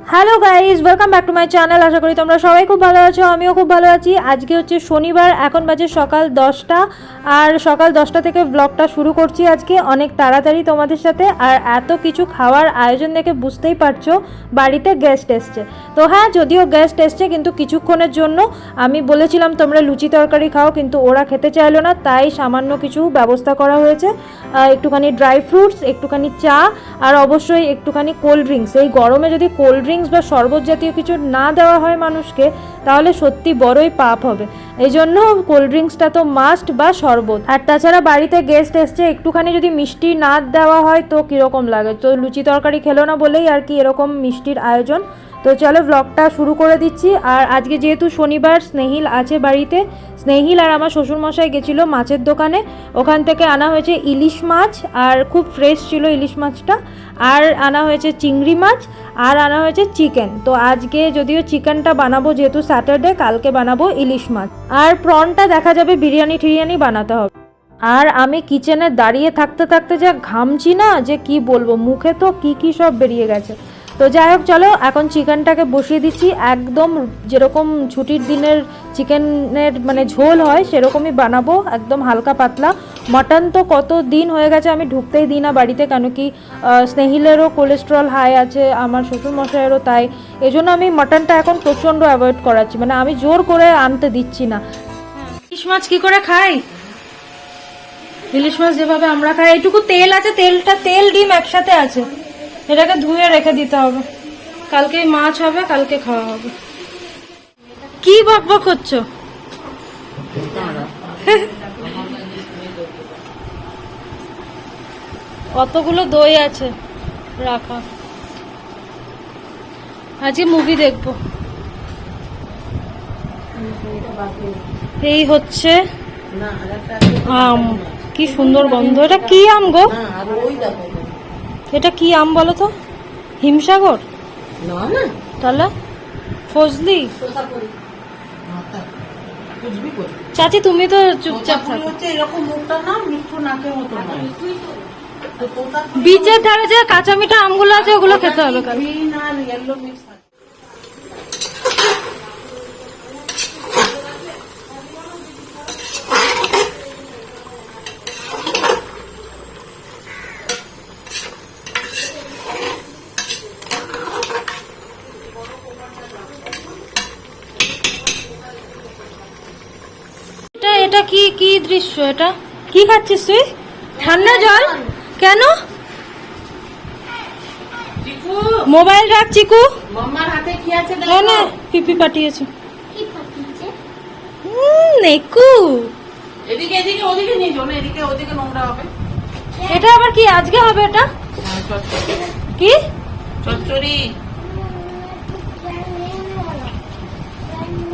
Hello guys welcome back to my channel আশা করি তোমরা সবাই খুব ভালো আছো, আমিও খুব ভালো আছি। আজকে হচ্ছে শনিবার, এখন বাজে সকাল দশটা। আর সকাল দশটা থেকে ব্লগটা শুরু করছি আজকে অনেক তাড়াতাড়ি তোমাদের সাথে। আর এত কিছু খাওয়ার আয়োজন দেখে বুঝতেই পারছ, বাড়িতে গেস্ট এসছে। তো হ্যাঁ যদিও গেস্ট এসছে, কিন্তু কিছুক্ষণের জন্য আমি বলেছিলাম, তোমরা লুচি তরকারি খাও। কিন্তু ওরা খেতে চাইলো না, তাই সামান্য কিছু ব্যবস্থা করা হয়েছে। একটুখানি ড্রাই ফ্রুটস একটুখানি চা, আর অবশ্যই একটুখানি কোল্ড ড্রিঙ্কস এই গরমে যদি কোল্ড ড্রিঙ্কস বা শরবত জাতীয় কিছু না দেওয়া হয় মানুষকে, তাহলে সত্যি বড়ই পাপ হবে। এই জন্য কোল্ড ড্রিঙ্কসটা তো মাস্ট বা শরবত। আর তাছাড়া বাড়িতে গেস্ট এসছে, একটুখানি যদি মিষ্টি না দেওয়া হয় তো কীরকম লাগে? তো লুচি তরকারি খেলো না বলেই আর কি এরকম মিষ্টির আয়োজন তো চলো ব্লগটা শুরু করে দিচ্ছি। আর আজকে যেহেতু শনিবার, স্নেহিল আছে বাড়িতে। স্নেহিল আর আমার শ্বশুরমশাই গেছিল মাছের দোকানে। ওখান থেকে আনা হয়েছে ইলিশ মাছ, আর খুব ফ্রেশ ছিল ইলিশ মাছটা। আর আনা হয়েছে চিংড়ি মাছ, আর আনা হয়েছে চিকেন তো আজকে যদিও চিকেনটা বানাবো, যেহেতু স্যাটারডে কালকে বানাবো ইলিশ মাছ। আর প্রনটা দেখা যাবে, বিরিয়ানি ঠিরিয়ানি বানাতে হবে। আর আমি কিচেনে দাঁড়িয়ে থাকতে থাকতে যা ঘামছি না, যে কি বলব, মুখে তো কি কি সব বেরিয়ে গেছে। তো যাই হোক, চলো, এখন চিকেনটাকে বসিয়ে দিচ্ছি। একদম যেরকম ছুটির দিনের চিকেনের মানে ঝোল হয়, সেরকমই বানাবো, একদম হালকা পাতলা। মাটন তো কত দিন হয়ে গেছে, আমি ঢুকতেই দিই না বাড়িতে, কেন কি স্নেহিলেরও কোলেস্ট্রল হাই আছে, আমার শ্বশুরমশাইয়েরও তাই। এই জন্য আমি মাটনটা এখন প্রচণ্ড অ্যাভয়েড করাচ্ছি মানে আমি জোর করে আনতে দিচ্ছি না। ইলিশ মাছ কি করে খাই? ইলিশ মাছ যেভাবে আমরা খাই, এইটুকু তেল আছে, তেলটা, তেল, ডিম একসাথে আছে। এটাকে ধুয়ে রেখে দিতে হবে। কালকে মাছ হবে, কালকে খাওয়া হবে। কি বক বক হচ্ছ কতগুলো দই আছে? রাখা। আজকে মুভি দেখব। এই হচ্ছে আম। কি সুন্দর গন্ধ। এটা কি আম গো? এটা কি আম বলো তো? হিমসাগর? তাহলে ফজলি। চাচি তুমি তো চুপচাপ থাকো। এরকম মুখটা না মিঠু নাকের মতো নয় তো। তোতা বিচের ধারে যে কাঁচা মিঠা আমগুলো আছে ওগুলো খেতে হবে কাল গ্রিন আর ইয়েলো মিক্স এটা এটা কি দৃশ্য এটা? কি খাচ্ছিস তুই? ঠান্ডা জল? কেন? মোবাইল রাখ চিকু। মাম্মার হাতে কি আছে না না পিপি পাঠিয়েছে। নেকু। এদিকে এদিকে ওদিকে নিয়ে যাও না এদিকে ওদিকে নোংরা হবে। এটা আবার কি আজকে হবে এটা? হ্যাঁ, কি? চচ্চড়ি।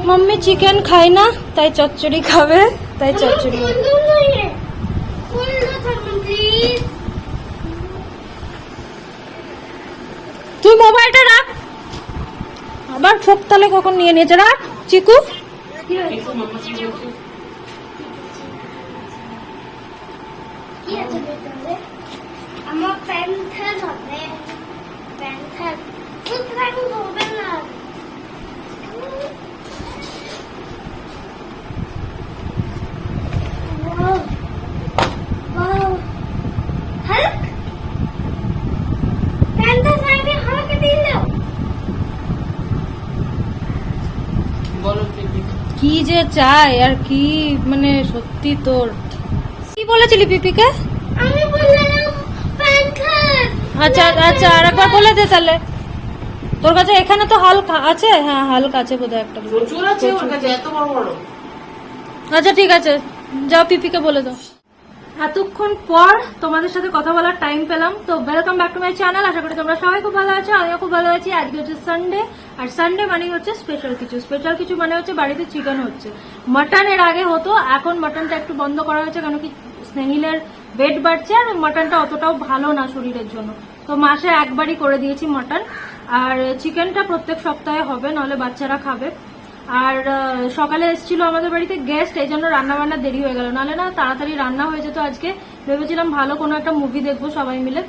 মাম্মি চিকেন খায় না তাই চচ্চড়ি খাবে। তাই চচ্চড়ি তুই মোবাইলটা রাখ। আবার ফোক তালে কখন নিয়ে নিয়েছে রাখ চিকু? আমার প্যান্থার হবে। প্যান্থার খুব প্যান্ট হবে না Wow. Wow. Hulk? প্যান্থার সাইডে হালকা দিল বলো চিকু। কি যে চাই আর কি মানে সত্যি তোর। কি বলেছিলি পিপিকে? আমি বললাম আচ্ছা আচ্ছা আর একবার বলে দে তাহলে। তোর কাছে এখানে তো হালকা আছে? হ্যাঁ হালকা আছে বোধহয় একটা। প্রচুর আছে ওর কাছে এত বড় বড়। আচ্ছা ঠিক আছে। যাও পিপিকে বলে দাও। এতক্ষণ পর তোমাদের সাথে কথা বলার টাইম পেলাম। তো welcome back to my channel আশা করি তোমরা সবাই খুব ভালো আছো, আমিও খুব ভালো আছি। আজকে হচ্ছে সানডে আর সানডে মানে হচ্ছে স্পেশাল কিছু। স্পেশাল কিছু মানে হচ্ছে বাড়িতে চিকেন হচ্ছে। মাটন এর আগে হতো, এখন মাটনটা একটু বন্ধ করা হয়েছে, কেন কি স্নেহিলের ওয়েট বাড়ছে আর মাটনটা অতটাও ভালো না শরীরের জন্য। তো মাসে একবারই করে দিয়েছি মাটন আর চিকেনটা প্রত্যেক সপ্তাহে হবে, নাহলে বাচ্চারা খাবে। আর সকালে এসেছিল আমাদের বাড়িতে গেস্ট এই জন্য রান্না বান্না দেরি হয়ে গেল। নাহলে না, তাড়াতাড়ি রান্না হয়ে যেত আজকে। ভেবেছিলাম ভালো কোনো একটা মুভি দেখব সবাই মিলে।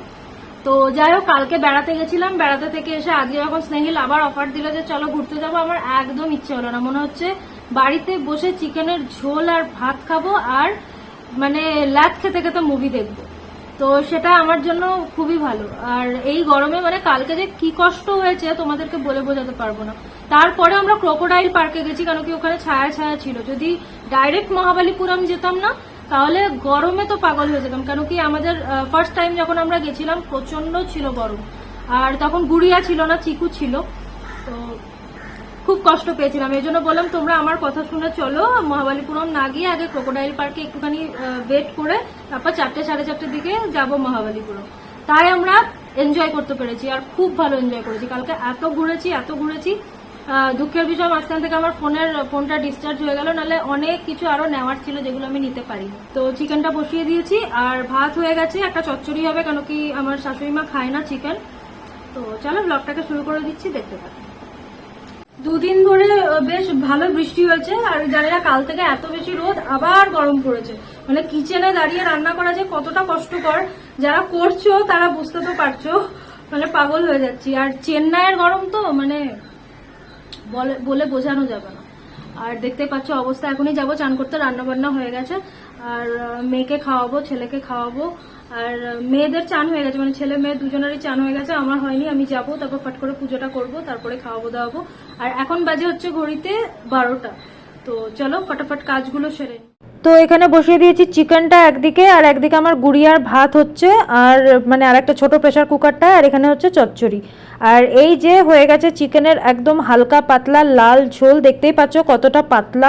তো যাই হোক, কালকে বেড়াতে গেছিলাম। বেড়াতে থেকে এসে আজকে যখন স্নেহিল আবার অফার দিল যে চলো ঘুরতে যাব, আমার একদম ইচ্ছে হলো না। মনে হচ্ছে বাড়িতে বসে চিকেনের ঝোল আর ভাত খাব আর মানে ল্যাদ খেতে খেতে মুভি দেখব। তো সেটা আমার জন্য খুবই ভালো। আর এই গরমে মানে কালকে যে কি কষ্ট হয়েছে তোমাদেরকে বলে বোঝাতে পারব না। তারপরে আমরা ক্রোকোডাইল পার্কে গেছি কেন কি ওখানে ছায়া ছায়া ছিল। যদি ডাইরেক্ট মহাবালিপুরম যেতাম না, তাহলে গরমে তো পাগল হয়ে যেতাম। কেন কি আমাদের ফার্স্ট টাইম যখন আমরা গেছিলাম প্রচণ্ড ছিল গরম। আর তখন গুড়িয়া ছিল না, চিকু ছিল। তো খুব কষ্ট পেয়েছিলাম। এই জন্য বললাম, তোমরা আমার কথা শুনে চলো, মহাবালিপুরম না গিয়ে আগে ক্রোকোডাইল পার্কে একটুখানি ওয়েট করে তারপর চারটে, সাড়ে চারটের দিকে যাব মহাবালিপুরম। তাই আমরা এনজয় করতে পেরেছি আর খুব ভালো এনজয় করেছি। কালকে এত ঘুরেছি এত ঘুরেছি। দুঃখের বিষয়, মাঝখান থেকে আমার ফোনের, ফোনটা ডিসচার্জ হয়ে গেল, নাহলে অনেক কিছু আরও নেওয়ার ছিল যেগুলো আমি নিতে পারি তো চিকেনটা বসিয়ে দিয়েছি আর ভাত হয়ে গেছে, একটা চচ্চড়ি হবে, কেন কি আমার শাশুড়ি মা খায় না চিকেন তো চলো ব্লগটাকে শুরু করে দিচ্ছি, দেখতে থাকো। দুদিন ধরে বেশ ভালো বৃষ্টি হয়েছে। আর জানি না কাল থেকে এত বেশি রোদ, আবার গরম পড়েছে। মানে কিচেনে দাঁড়িয়ে রান্না করা যে কতটা কষ্টকর, যারা করছ তারা বুঝতে তো পারছ মানে পাগল হয়ে যাচ্ছি। আর চেন্নাইয়ের গরম তো মানে বলে বোঝানো যাবে না। আর দেখতে পাচ্ছ অবস্থা, এখনই যাব, চান করতে রান্না বান্না হয়ে গেছে। আর মেয়েকে খাওয়াবো, ছেলেকে খাওয়াবো। আর মেয়েদের চান হয়ে গেছে মানে ছেলে মেয়ে দুজনেরই চান হয়ে গেছে, আমার হয়নি, আমি যাব, তারপর ফট করে পুজোটা করব, তারপরে খাওয়াবো, দাওয়াবো। আর এখন বাজে হচ্ছে ঘড়িতে বারোটা। তো চলো, ফটাফট কাজগুলো সেরে তো এখানে বসিয়ে দিয়েছি চিকেনটা একদিকে, আর একদিকে আমার গুড়িয়ার ভাত হচ্ছে, আর মানে আর একটা ছোট প্রেশার কুকারটা, আর এখানে হচ্ছে চচ্চড়ি। আর এই যে হয়ে গেছে চিকেনের একদম হালকা পাতলা লাল ঝোল, দেখতেই পাচ্ছ কতটা পাতলা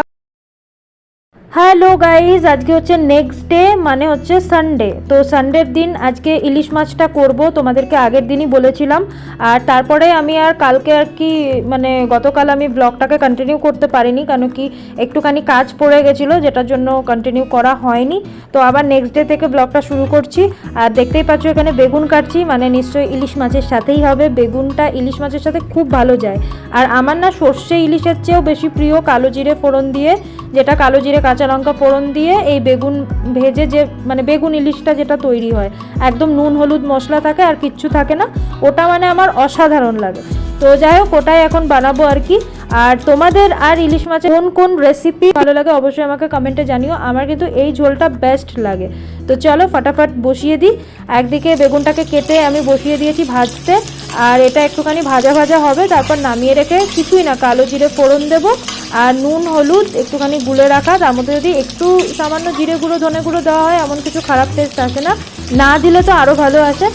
হ্যালো গাইজ আজকে হচ্ছে নেক্সট ডে মানে হচ্ছে সানডে তো সানডের দিন আজকে ইলিশ মাছটা করব, তোমাদেরকে আগের দিনই বলেছিলাম। আর তারপরে আমি আর কালকে আর কি মানে গতকাল আমি ব্লগটাকে কন্টিনিউ করতে পারিনি কেন কি একটুখানি কাজ পড়ে গেছিল, যেটার জন্য কন্টিনিউ করা হয়নি। তো আবার নেক্সট ডে থেকে ব্লগটা শুরু করছি। আর দেখতেই পাচ্ছ এখানে বেগুন কাটছি মানে নিশ্চয়ই ইলিশ মাছের সাথেই হবে। বেগুনটা ইলিশ মাছের সাথে খুব ভালো যায়। আর আমার না সর্ষে ইলিশের চেয়েও বেশি প্রিয় কালো জিরে ফোড়ন দিয়ে, যেটা কালো জিরে কাঁচা লঙ্কা ফোড়ন দিয়ে এই বেগুন ভেজে যে মানে বেগুন ইলিশটা যেটা তৈরি হয়, একদম নুন হলুদ মশলা থাকে আর কিচ্ছু থাকে না, ওটা মানে আমার অসাধারণ লাগে। তো যাই হোক, ওটাই এখন বানাবো আর কি। আর তোমাদের আর ইলিশ মাছের কোন কোন রেসিপি ভালো লাগে অবশ্যই আমাকে কমেন্টে জানিও। আমার কিন্তু এই ঝোলটা বেস্ট লাগে। তো চলো ফটাফট বসিয়ে দিই। একদিকে বেগুনটাকে কেটে আমি বসিয়ে দিয়েছি ভাজতে। আর এটা একটুখানি ভাজা ভাজা হবে, তারপর নামিয়ে রেখে কিছুই না, কালো জিরে ফোড়ন দেবো। আর নুন, হলুদ একটুখানি গুলে রাখা। তার মধ্যে যদি একটু সামান্য জিরে গুঁড়ো, ধনে গুঁড়ো দেওয়া হয়, এমন কিছু খারাপ টেস্ট আসে না। না দিলে তো আরও ভালো আসে।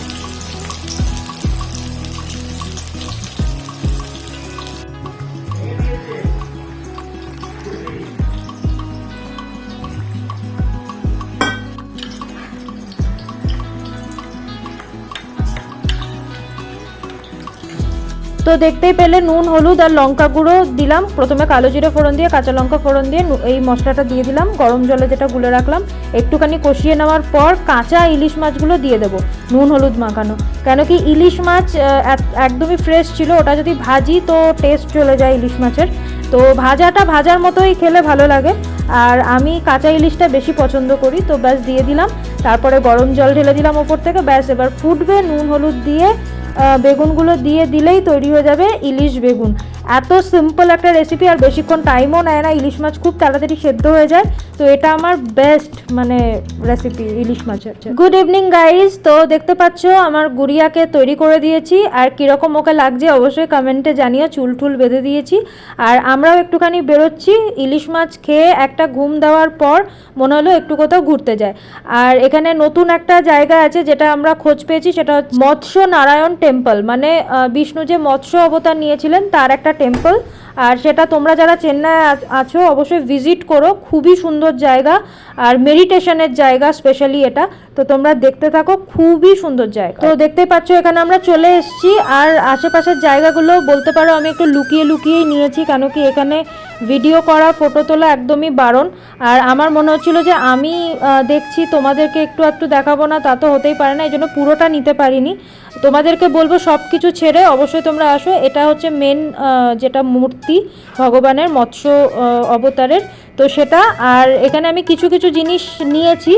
তো দেখতেই পেলে, নুন, হলুদ আর লঙ্কা গুঁড়ো দিলাম। প্রথমে কালো জিরে ফোড়ন দিয়ে, কাঁচা লঙ্কা ফোড়ন দিয়ে এই মশলাটা দিয়ে দিলাম। গরম জলে যেটা গুলে রাখলাম, একটুখানি কষিয়ে নেওয়ার পর কাঁচা ইলিশ মাছগুলো দিয়ে দেবো, নুন, হলুদ মাখানো। কেন কি ইলিশ মাছ এক- একদমই ফ্রেশ ছিল, ওটা যদি ভাজি তো টেস্ট চলে যায় ইলিশ মাছের। তো ভাজাটা ভাজার মতোই খেলে ভালো লাগে। আর আমি কাঁচা ইলিশটা বেশি পছন্দ করি, তো ব্যাস দিয়ে দিলাম। তারপরে গরম জল ঢেলে দিলাম ওপর থেকে, ব্যাস এবার ফুটবে নুন, হলুদ দিয়ে বেগুনগুলো দিয়ে দিলেই তৈরি হয়ে যাবে ইলিশ বেগুন। এত সিম্পল একটা রেসিপি আর বেশিক্ষণ টাইমও নেয় না, ইলিশ মাছ খুব তাড়াতাড়ি সেদ্ধ হয়ে যায়। তো এটা আমার বেস্ট মানে রেসিপি ইলিশ মাছের গুড ইভিনিং গাইজ তো দেখতে পাচ্ছ, আমার গুড়িয়াকে তৈরি করে দিয়েছি। আর কীরকম ওকে লাগছে অবশ্যই কমেন্টে জানিয়ে চুল টুল বেঁধে দিয়েছি। আর আমরাও একটুখানি বেরোচ্ছি। ইলিশ মাছ খেয়ে একটা ঘুম দেওয়ার পর মনে হলো একটু কোথাও ঘুরতে যায়। আর এখানে নতুন একটা জায়গা আছে, যেটা আমরা খোঁজ পেয়েছি, সেটা হচ্ছে মৎস্য নারায়ণ টেম্পল মানে বিষ্ণু যে মৎস্য অবতার নিয়েছিলেন তার একটা টেম্পল আর সেটা তোমরা যারা চেন্নাই আছো অবশ্যই ভিজিট করো। খুবই সুন্দর জায়গা। আর মেডিটেশনের জায়গা স্পেশালি এটা। তো তোমরা দেখতে থাকো, খুবই সুন্দর জায়গা। তো দেখতে পাচ্ছ, এখানে আমরা চলে এসেছি। আর আশেপাশের জায়গাগুলো বলতে পারো, আমি একটু লুকিয়ে লুকিয়েই নিয়েছি, কেন কি এখানে ভিডিও করা ফটো তোলা একদমই বারণ। আর আমার মনে হচ্ছিল যে আমি দেখছি, তোমাদেরকে একটু একটু দেখাবো না, তা তো হতেই পারে না এই জন্য পুরোটা নিতে পারিনি। তোমাদেরকে বলব সব কিছু ছেড়ে অবশ্যই তোমরা আসো। এটা হচ্ছে মেন যেটা মূর্তি ভগবানের মৎস্য অবতারের। তো সেটা, আর এখানে আমি কিছু কিছু জিনিস নিয়েছি,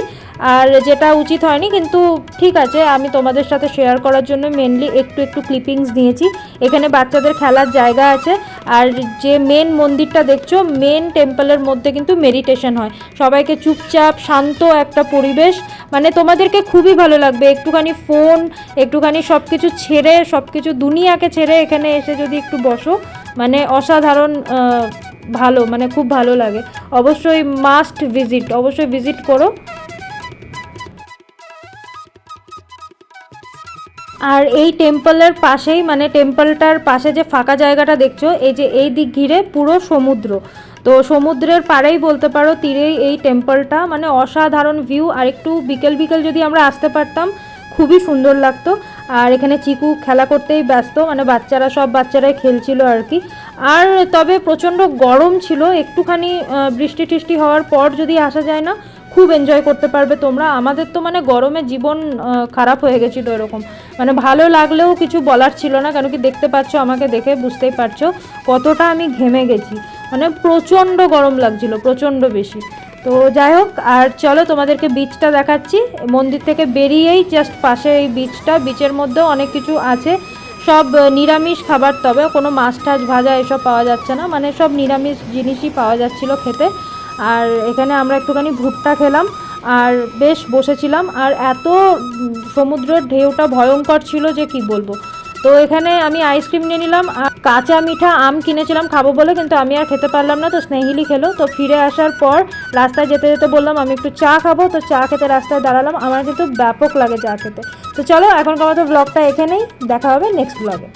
আর যেটা উচিত হয়নি, কিন্তু ঠিক আছে, আমি তোমাদের সাথে শেয়ার করার জন্য মেনলি একটু একটু ক্লিপিংস নিয়েছি। এখানে বাচ্চাদের খেলার জায়গা আছে, আর যে মেন মন্দিরটা দেখছ মেন টেম্পলের মধ্যে কিন্তু মেডিটেশন হয়। সবাইকে চুপচাপ, শান্ত একটা পরিবেশ মানে তোমাদেরকে খুবই ভালো লাগবে। একটুখানি ফোন একটুখানি সব কিছু ছেড়ে সব কিছু দুনিয়াকে ছেড়ে এখানে এসে যদি একটু বসো মানে অসাধারণ ভালো মানে খুব ভালো লাগে। অবশ্যই মাস্ট ভিজিট অবশ্যই ভিজিট করো। আর এই টেম্পলের পাশেই মানে টেম্পলটার পাশে যে ফাঁকা জায়গাটা দেখছ, এই যে এই দিক ঘিরে পুরো সমুদ্র। তো সমুদ্রের পাড়েই বলতে পারো, তীরেই এই টেম্পলটা মানে অসাধারণ ভিউ আর একটু বিকেল বিকেল যদি আমরা আসতে পারতাম, খুবই সুন্দর লাগতো। আর এখানে চিকু খেলা করতেই ব্যস্ত মানে বাচ্চারা সব বাচ্চারাই খেলছিল আর কি। আর তবে প্রচণ্ড গরম ছিল, একটুখানি বৃষ্টি টিষ্টি হওয়ার পর যদি আসা যায় না, খুব এনজয় করতে পারবে তোমরা। আমাদের তো মানে গরমে জীবন খারাপ হয়ে গেছিল এরকম। মানে ভালো লাগলেও কিছু বলার ছিল না, কেন কি দেখতে পাচ্ছ, আমাকে দেখে বুঝতেই পারছ কতটা আমি ঘেমে গেছি। মানে প্রচণ্ড গরম লাগছিল, প্রচণ্ড বেশি। তো যাই হোক, আর চলো তোমাদেরকে বিচটা দেখাচ্ছি। মন্দির থেকে বেরিয়েই জাস্ট পাশে এই বিচটা বিচের মধ্যেও অনেক কিছু আছে। সব নিরামিষ খাবার তবে, কোনো মাছ টাছ ভাজা এসব পাওয়া যাচ্ছে না। মানে সব নিরামিষ জিনিসই পাওয়া যাচ্ছিল খেতে। আর এখানে আমরা একটুখানি ভুট্টা খেলাম, আর বেশ বসেছিলাম। আর এত সমুদ্রের ঢেউটা ভয়ঙ্কর ছিল যে কি বলব। তো এখানে আমি আইসক্রিম নিয়ে নিলাম আর কাঁচা মিঠা আম কিনেছিলাম খাব বলে, কিন্তু আমি আর খেতে পারলাম না, তো স্নেহিলি খেলো। তো ফিরে আসার পর রাস্তায় যেতে যেতে বললাম, আমি একটু চা খাব। তো চা খেতে রাস্তায় দাঁড়ালাম। আমার কিন্তু ব্যাপক লাগে চা খেতে। তো চলো, এখনকার মতো ব্লগটা এখানেই, দেখা হবে নেক্সট ব্লগে